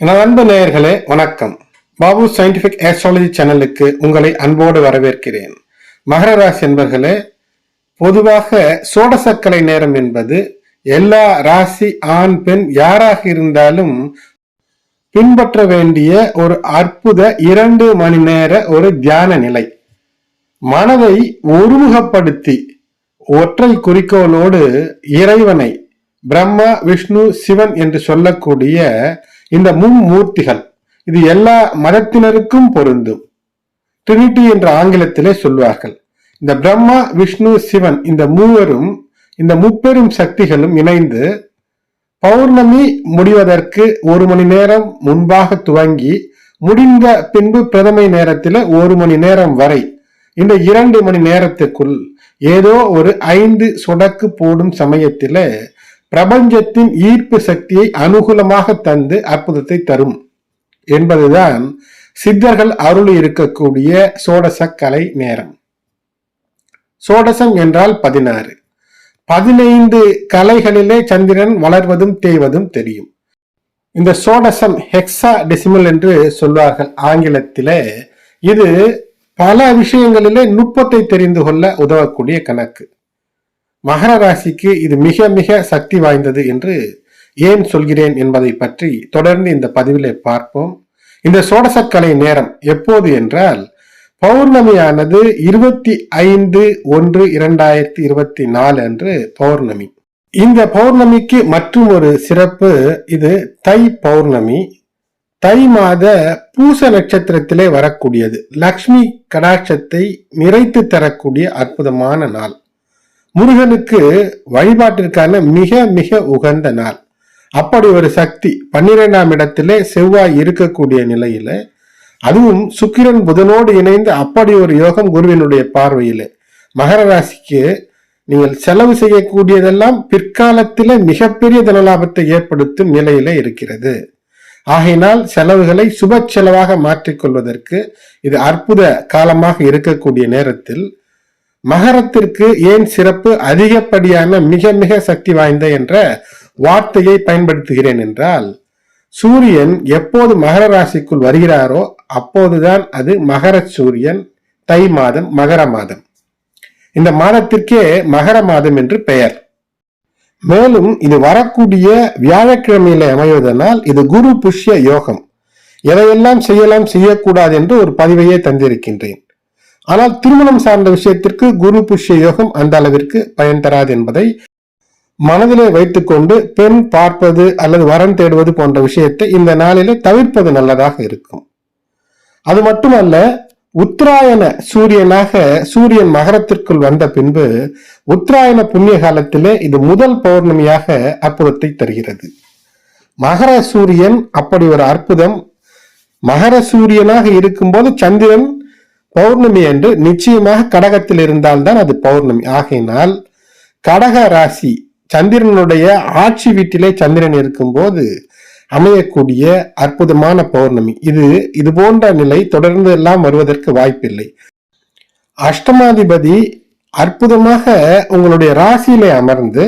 எனது அன்பு நேயர்களே வணக்கம். பாபு சயின்டிபிக் ஆஸ்ட்ராலஜி சேனலுக்கு உங்களை அன்போடு வரவேற்கிறேன். மகர ராசி என்பர்களே பொதுவாக சோடசக்கலை நேரம் என்பது எல்லா ராசி ஆண் பெண் யாராக இருந்தாலும் பின்பற்ற வேண்டிய ஒரு அற்புத இரண்டு மணி நேர ஒரு தியான நிலை. மனதை ஒருமுகப்படுத்தி ஒற்றை குறிக்கோளோடு இறைவனை பிரம்மா விஷ்ணு சிவன் என்று சொல்லக்கூடிய இந்த மும்மூர்த்திகள் இது எல்லா மதத்தினருக்கும் பொருந்தும். ட்ரினிட்டி என்ற ஆங்கிலத்திலே சொல்வார்கள் இந்த பிரம்மா விஷ்ணு சிவன் இந்த மூவரும் இந்த முப்பெரும் சக்திகளும் இணைந்து பௌர்ணமி முடிவதற்கு ஒரு மணி நேரம் முன்பாக துவங்கி முடிந்த பின்பு பிரதமை நேரத்தில் ஒரு மணி நேரம் வரை இந்த இரண்டு மணி நேரத்துக்குள் ஏதோ ஒரு ஐந்து சொடக்கு போடும் சமயத்தில் பிரபஞ்சத்தின் ஈர்ப்பு சக்தியை அனுகூலமாக தந்து அற்புதத்தை தரும் என்பதுதான் சித்தர்கள் அருள் இருக்கக்கூடிய சோடச கலை நேரம். சோடசம் என்றால் பதினாறு. பதினைந்து கலைகளிலே சந்திரன் வளர்வதும் தேய்வதும் தெரியும். இந்த சோடசம் ஹெக்ஸா டெசிமல் என்று சொல்வார்கள் ஆங்கிலத்திலே. இது பல விஷயங்களிலே நுட்பத்தை தெரிந்து கொள்ள உதவக்கூடிய கணக்கு. மகர ராசிக்கு இது மிக மிக சக்தி வாய்ந்தது என்று ஏன் சொல்கிறேன் என்பதை பற்றி தொடர்ந்து இந்த பதிவிலே பார்ப்போம். இந்த சோடசக்கலை நேரம் எப்போது என்றால் பௌர்ணமியானது இருபத்தி ஐந்து ஒன்று இரண்டாயிரத்தி இருபத்தி நாலு அன்று பௌர்ணமி. இந்த பௌர்ணமிக்கு மற்றும் ஒரு சிறப்பு இது தை பௌர்ணமி. தை மாத பூச நட்சத்திரத்திலே வரக்கூடியது. லக்ஷ்மி கடாட்சத்தை நிறைத்து தரக்கூடிய அற்புதமான நாள். முருகனுக்கு வழிபாட்டிற்கான மிக மிக உகந்த நாள். அப்படி ஒரு சக்தி பன்னிரெண்டாம் இடத்திலே செவ்வாய் இருக்கக்கூடிய நிலையில அதுவும் சுக்கிரன் புதனோடு இணைந்து அப்படி ஒரு யோகம் குருவினுடைய பார்வையில. மகர ராசிக்கு நீங்கள் செலவு செய்யக்கூடியதெல்லாம் பிற்காலத்தில மிகப்பெரிய தனலாபத்தை ஏற்படுத்தும் நிலையில இருக்கிறது. ஆகையினால் செலவுகளை சுப செலவாக மாற்றிக்கொள்வதற்கு இது அற்புத காலமாக இருக்கக்கூடிய நேரத்தில் மகரத்திற்கு ஏன் சிறப்பு அதிகப்படியான மிக மிக சக்தி வாய்ந்த என்ற வார்த்தையை பயன்படுத்துகிறேன் என்றால் சூரியன் எப்போது மகர ராசிக்குள் வருகிறாரோ அப்போதுதான் அது மகர சூரியன் தை மாதம் மகர மாதம். இந்த மாதத்திற்கே மகர மாதம் என்று பெயர். மேலும் இது வரக்கூடிய வியாழக்கிழமையில அமைவதனால் இது குரு புஷ்ய யோகம். எதையெல்லாம் செய்யலாம் செய்யக்கூடாது என்று ஒரு பதிவையே தந்திருக்கின்றேன். ஆனால் திருமணம் சார்ந்த விஷயத்திற்கு குரு புஷ்ய யோகம் அந்த அளவிற்கு பயன் தராது என்பதை மனதிலே வைத்துக்கொண்டு பெண் பார்ப்பது அல்லது வரன் தேடுவது போன்ற விஷயத்தை இந்த நாளிலே தவிர்ப்பது நல்லதாக இருக்கும். அது மட்டுமல்ல உத்தராயண சூரியனாக சூரியன் மகரத்திற்குள் வந்த பின்பு உத்தராயண புண்ணிய காலத்திலே இது முதல் பௌர்ணமியாக அற்புதத்தை தருகிறது. மகர சூரியன் அப்படி ஒரு அற்புதம். மகர சூரியனாக இருக்கும்போது சந்திரன் பௌர்ணமி என்று நிச்சயமாக கடகத்தில் இருந்தால்தான் அது பௌர்ணமி. ஆகையினால் கடக ராசி சந்திரனுடைய ஆட்சி வீட்டிலே சந்திரன் இருக்கும்போது அமையக்கூடிய அற்புதமான பௌர்ணமி. இது இது போன்ற நிலை தொடர்ந்து எல்லாம் வருவதற்கு வாய்ப்பில்லை. அஷ்டமாதிபதி அற்புதமாக உங்களுடைய ராசியிலே அமர்ந்து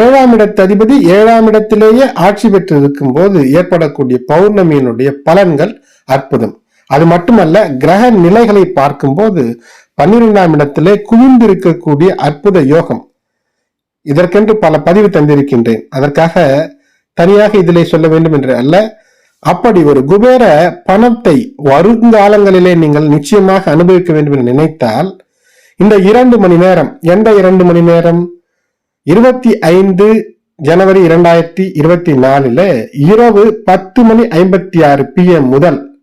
ஏழாம் இடத்து அதிபதி ஏழாம் இடத்திலேயே ஆட்சி பெற்று இருக்கும் போது ஏற்படக்கூடிய பௌர்ணமியினுடைய பலன்கள் அற்புதம். அது மட்டுமல்ல கிரக நிலைகளை பார்க்கும்போது பன்னிரெண்டாம் இடத்திலே குவிந்திருக்கக்கூடிய அற்புத யோகம். இதற்கென்று பல பதிவு தந்திருக்கின்றேன். அதற்காக தனியாக இதிலே சொல்ல வேண்டும் என்று அல்ல. அப்படி ஒரு குபேர பணத்தை வருங்காலங்களிலே நீங்கள் நிச்சயமாக அனுபவிக்க வேண்டும் என்று நினைத்தால் இந்த இரண்டு மணி நேரம் எந்த இரண்டு மணி நேரம்? இருபத்தி ஐந்து ஜனவரி இரண்டாயிரத்தி இருபத்தி நாலுல இரவு பத்து மணி ஐம்பத்தி ஆறு பிஎம் முதல்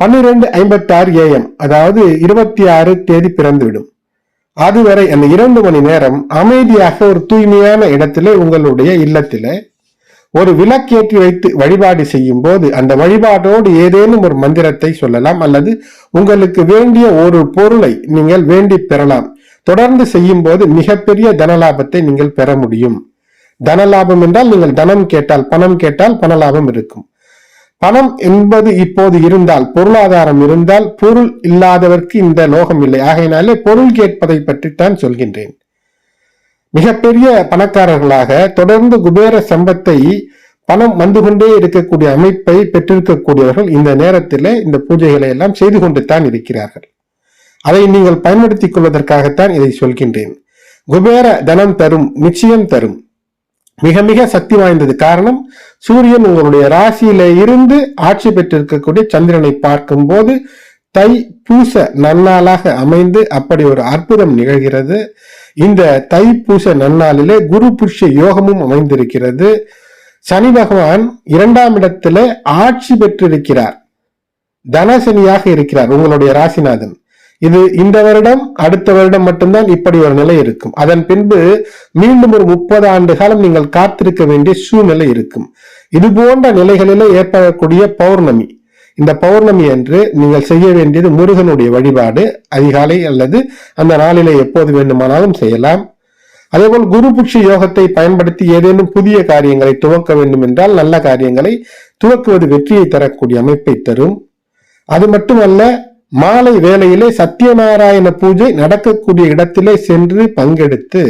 பன்னிரெண்டு ஐம்பத்தி ஆறு ஏஎம் அதாவது இருபத்தி ஆறு தேதி பிறந்துவிடும். அதுவரை அந்த இரண்டு மணி நேரம் அமைதியாக ஒரு தூய்மையான இடத்திலே உங்களுடைய இல்லத்திலே ஒரு விளக்கேற்றி வைத்து வழிபாடு செய்யும் போது அந்த வழிபாடோடு ஏதேனும் ஒரு மந்திரத்தை சொல்லலாம் அல்லது உங்களுக்கு வேண்டிய ஒரு பொருளை நீங்கள் வேண்டி பெறலாம். தொடர்ந்து செய்யும் போது மிகப்பெரிய தனலாபத்தை நீங்கள் பெற முடியும். தனலாபம் என்றால் நீங்கள் தனம் கேட்டால் பணம் கேட்டால் பணலாபம் இருக்கும். பணம் என்பது இப்போது இருந்தால் பொருளாதாரம் இருந்தால் பொருள் இல்லாதவர்க்கு இந்த லோகம் இல்லை. ஆகையினாலே பொருள் கேட்பதை பற்றித்தான் சொல்கின்றேன். மிகப்பெரிய பணக்காரர்களாக தொடர்ந்து குபேர சம்பத்தை பணம் வந்து கொண்டே இருக்கக்கூடிய அமைப்பை பெற்றிருக்கக்கூடியவர்கள் இந்த நேரத்தில் இந்த பூஜைகளை எல்லாம் செய்து கொண்டு தான் இருக்கிறார்கள். அதை நீங்கள் பயன்படுத்திக் கொள்வதற்காகத்தான் இதை சொல்கின்றேன். குபேர தனம் தரும் நிச்சயம் தரும். மிக மிக சக்தி வாய்ந்தது. காரணம் சூரியன் உங்களுடைய ராசியில இருந்து ஆட்சி பெற்றிருக்கக்கூடிய சந்திரனை பார்க்கும் போது தை பூச நன்னாளாக அமைந்து அப்படி ஒரு அற்புதம் நிகழ்கிறது. இந்த தை பூச நன்னாளிலே குரு புஷ்ய யோகமும் அமைந்திருக்கிறது. சனி பகவான் இரண்டாம் இடத்துல ஆட்சி பெற்றிருக்கிறார். தனசனியாக இருக்கிறார் உங்களுடைய ராசிநாதன். இது இந்த வருடம் அடுத்த வருடம் மட்டும்தான் இப்படி ஒரு நிலை இருக்கும். அதன் பின்பு மீண்டும் ஒரு முப்பது ஆண்டு காலம் நீங்கள் காத்திருக்க வேண்டிய சூழ்நிலை இருக்கும். இது போன்ற நிலைகளிலே ஏற்படக்கூடிய பௌர்ணமி. இந்த பௌர்ணமி அன்று நீங்கள் செய்ய வேண்டியது முருகனுடைய வழிபாடு அதிகாலை அல்லது அந்த நாளிலே எப்போது வேண்டுமானாலும் செய்யலாம். அதேபோல் குரு புட்சி யோகத்தை பயன்படுத்தி ஏதேனும் புதிய காரியங்களை துவக்க வேண்டும் என்றால் நல்ல காரியங்களை துவக்குவது வெற்றியை தரக்கூடிய அமைப்பை தரும். அது மட்டுமல்ல மாலை வேளையிலே சத்யநாராயண பூஜை நடக்கக்கூடிய இடத்திலே சென்று பங்கெடுத்து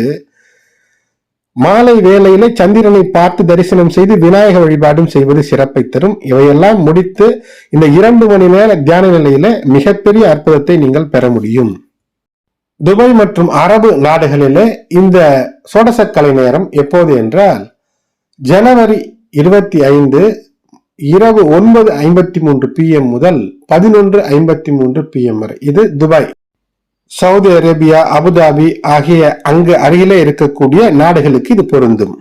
மாலை வேளையிலே சந்திரனை பார்த்து தரிசனம் செய்து விநாயக வழிபாடும் செய்வது சிறப்பை தரும். இவையெல்லாம் முடித்து இந்த இரண்டு மணி நேர தியான நிலையில மிகப்பெரிய அற்புதத்தை நீங்கள் பெற முடியும். துபாய் மற்றும் அரபு நாடுகளிலே இந்த சோடசக்கலை நேரம் எப்போது என்றால் ஜனவரி இருபத்தி ஐந்து இரவு ஒன்பது ஐம்பத்தி மூன்று பிஎம் முதல் பதினொன்று ஐம்பத்தி மூன்று பிஎம் வரை. இது துபாய். சவுதி அரேபியா அபுதாபி ஆகிய அங்கு அருகிலே இருக்கக்கூடிய நாடுகளுக்கு இது பொருந்தும்.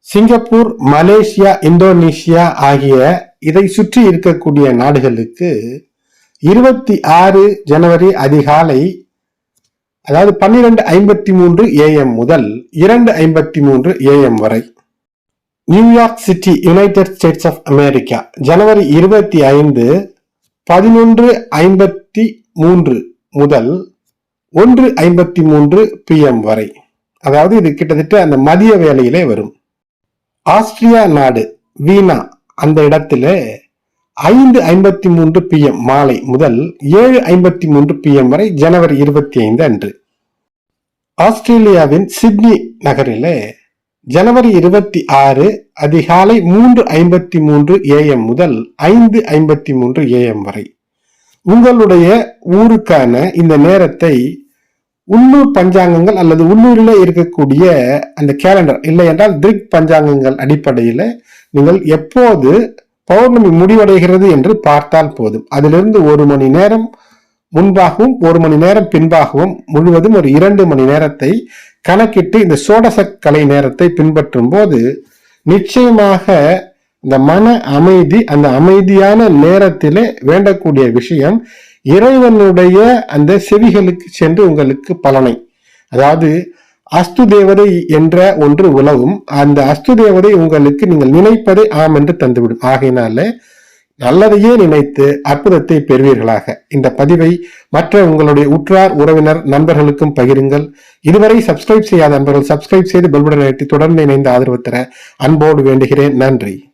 சிங்கப்பூர் மலேசியா இந்தோனேஷியா ஆகிய இதை சுற்றி இருக்கக்கூடிய நாடுகளுக்கு இருபத்தி ஆறு ஜனவரி அதிகாலை அதாவது பன்னிரெண்டு ஐம்பத்தி மூன்று ஏஎம் முதல் இரண்டு ஐம்பத்தி மூன்று ஏஎம் வரை. New York city United States of America ஜனவரி இருபத்தி ஐந்து பதினொன்று ஐம்பத்தி மூன்று முதல் ஒன்று ஐம்பத்தி மூன்று பிஎம் வரை. அதாவது இது கிட்டத்தட்ட அந்த மதிய வேலையிலே வரும். ஆஸ்திரியா நாடு வீணா. அந்த இடத்துல ஐந்து ஐம்பத்தி மூன்று பிஎம் மாலை முதல் ஏழு ஐம்பத்தி மூன்று பிஎம் வரை ஜனவரி இருபத்தி ஐந்து அன்று. ஆஸ்திரேலியாவின் சிட்னி நகரிலே ஜனவரி இருபத்தி ஆறு அதிகாலை மூன்று ஐம்பத்தி மூன்று ஏஎம் முதல் ஐந்து ஐம்பத்தி மூன்று ஏஎம் வரை. உங்களுடைய ஊருக்கான இந்த நேரத்தை உள்ளூர் பஞ்சாங்கங்கள் அல்லது உள்ளூரில் இருக்கக்கூடிய அந்த கேலண்டர் இல்லை என்றால் திரிக் பஞ்சாங்கங்கள் அடிப்படையில் நீங்கள் எப்போது பௌர்ணமி முடிவடைகிறது என்று பார்த்தால் போதும். அதிலிருந்து ஒரு மணி நேரம் முன்பாகவும் ஒரு மணி நேரம் பின்பாகவும் முழுவதும் ஒரு இரண்டு மணி நேரத்தை கணக்கிட்டு இந்த சோடச கலை நேரத்தை பின்பற்றும் போது நிச்சயமாக இந்த மன அமைதி அந்த அமைதியான நேரத்திலே வேண்டக்கூடிய விஷயம் இறைவனுடைய அந்த செவிகளுக்கு சென்று உங்களுக்கு பலனை. அதாவது அஸ்து தேவதை என்ற ஒன்று உலவும் அந்த அஸ்து தேவதை உங்களுக்கு நீங்கள் நினைப்பதை ஆம் என்று தந்துவிடும். ஆகையினால நல்லதையே நினைத்து அற்புதத்தை பெறுவீர்களாக. இந்த பதிவை மற்ற உங்களுடைய உற்றார் உறவினர் நண்பர்களுக்கும் பகிருங்கள். இதுவரை சப்ஸ்கிரைப் செய்யாத நண்பர்கள் சப்ஸ்கிரைப் செய்து பெல்புடன் தொடர்ந்து இணைந்து ஆதரவு தர அன்போடு வேண்டுகிறேன். நன்றி.